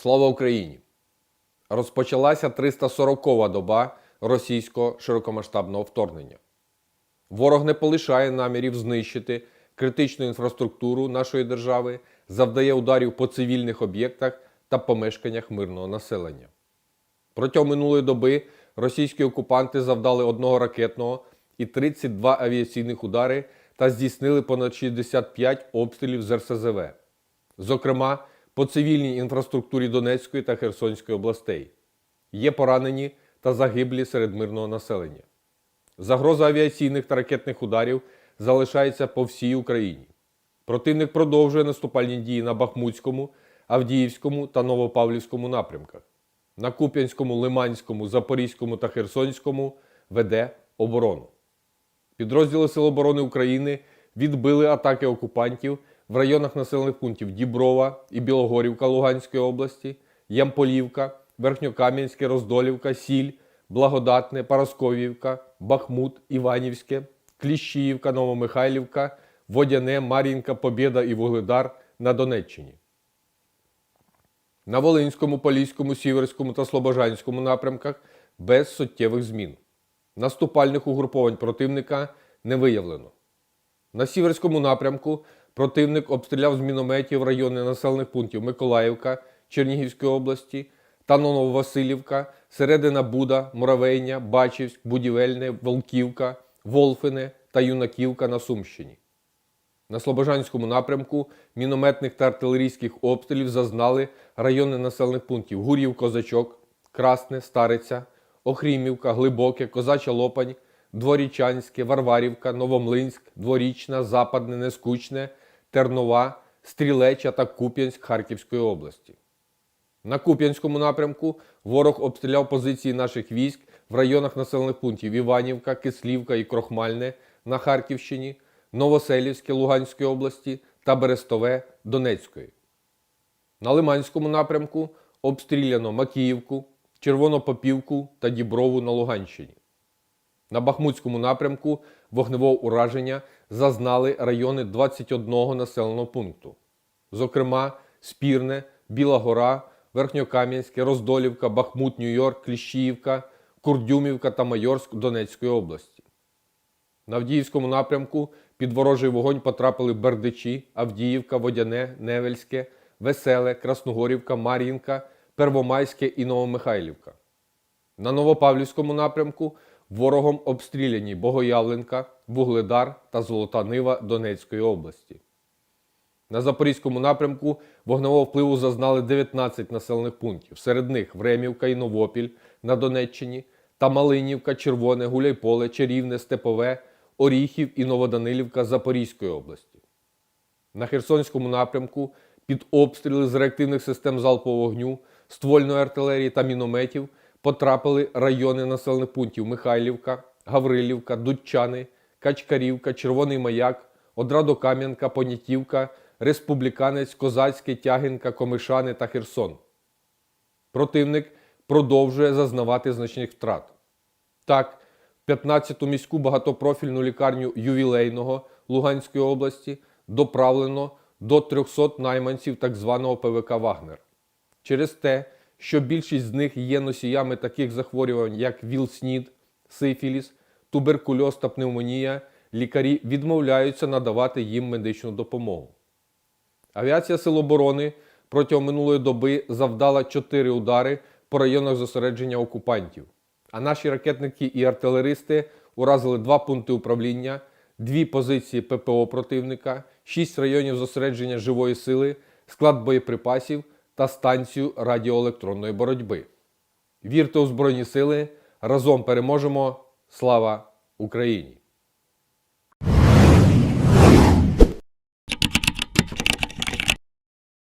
Слава Україні! Розпочалася 340-ва доба російського широкомасштабного вторгнення. Ворог не полишає намірів знищити критичну інфраструктуру нашої держави, завдає ударів по цивільних об'єктах та помешканнях мирного населення. Протягом минулої доби російські окупанти завдали одного ракетного і 32 авіаційних удари та здійснили понад 65 обстрілів з РСЗВ, зокрема по цивільній інфраструктурі Донецької та Херсонської областей. Є поранені та загиблі серед мирного населення. Загроза авіаційних та ракетних ударів залишається по всій Україні. Противник продовжує наступальні дії на Бахмутському, Авдіївському та Новопавлівському напрямках. На Куп'янському, Лиманському, Запорізькому та Херсонському веде оборону. Підрозділи Сил оборони України відбили атаки окупантів в районах населених пунктів Діброва і Білогорівка Луганської області, Ямполівка, Верхньокам'янське, Роздолівка, Сіль, Благодатне, Парасковівка, Бахмут, Іванівське, Кліщіївка, Новомихайлівка, Водяне, Мар'їнка, Побєда і Вугледар на Донеччині. На Волинському, Поліському, Сіверському та Слобожанському напрямках без суттєвих змін. Наступальних угруповань противника не виявлено. На Сіверському напрямку противник обстріляв з мінометів райони населених пунктів Миколаївка Чернігівської області та Нововасилівка, Середина Буда, Муравейня, Бачівськ, Будівельне, Волківка, Волфине та Юнаківка на Сумщині. На Слобожанському напрямку мінометних та артилерійських обстрілів зазнали райони населених пунктів Гурів, Козачок, Красне, Стариця, Охрімівка, Глибоке, Козача Лопань, Дворічанське, Варварівка, Новомлинськ, Дворічна, Западне, Нескучне, Тернова, Стрілеча та Куп'янськ Харківської області. На Куп'янському напрямку ворог обстріляв позиції наших військ в районах населених пунктів Іванівка, Кислівка і Крохмальне на Харківщині, Новоселівське Луганської області та Берестове Донецької. На Лиманському напрямку обстріляно Макіївку, Червонопопівку та Діброву на Луганщині. На Бахмутському напрямку вогневого ураження зазнали райони 21 населеного пункту, зокрема Спірне, Біла Гора, Верхньокам'янське, Роздолівка, Бахмут, Нью-Йорк, Кліщіївка, Курдюмівка та Майорськ Донецької області. На Авдіївському напрямку під ворожий вогонь потрапили Бердичі, Авдіївка, Водяне, Невельське, Веселе, Красногорівка, Мар'їнка, Первомайське і Новомихайлівка. На Новопавлівському напрямку ворогом обстріляні Богоявленка, Вугледар та Золота Нива Донецької області. На Запорізькому напрямку вогневого впливу зазнали 19 населених пунктів. Серед них Времівка і Новопіль на Донеччині та Малинівка, Червоне, Гуляйполе, Чарівне, Степове, Оріхів і Новоданилівка Запорізької області. На Херсонському напрямку під обстріли з реактивних систем залпового вогню, ствольної артилерії та мінометів потрапили райони населених пунктів Михайлівка, Гаврилівка, Дудчани, Качкарівка, Червоний Маяк, Одрадокам'янка, Понятівка, Республіканець, Козацьке, Тягинка, Комишани та Херсон. Противник продовжує зазнавати значних втрат. Так, в 15-ту міську багатопрофільну лікарню ювілейного Луганської області доправлено до 300 найманців так званого ПВК Вагнер. Через те, що більшість з них є носіями таких захворювань, як ВІЛ-СНІД, сифіліс, туберкульоз та пневмонія, лікарі відмовляються надавати їм медичну допомогу. Авіація Сил оборони протягом минулої доби завдала 4 удари по районах зосередження окупантів. А наші ракетники і артилеристи уразили два пункти управління, дві позиції ППО противника, 6 районів зосередження живої сили, склад боєприпасів та станцію радіоелектронної боротьби. Вірте у Збройні Сили! Разом переможемо! Слава Україні!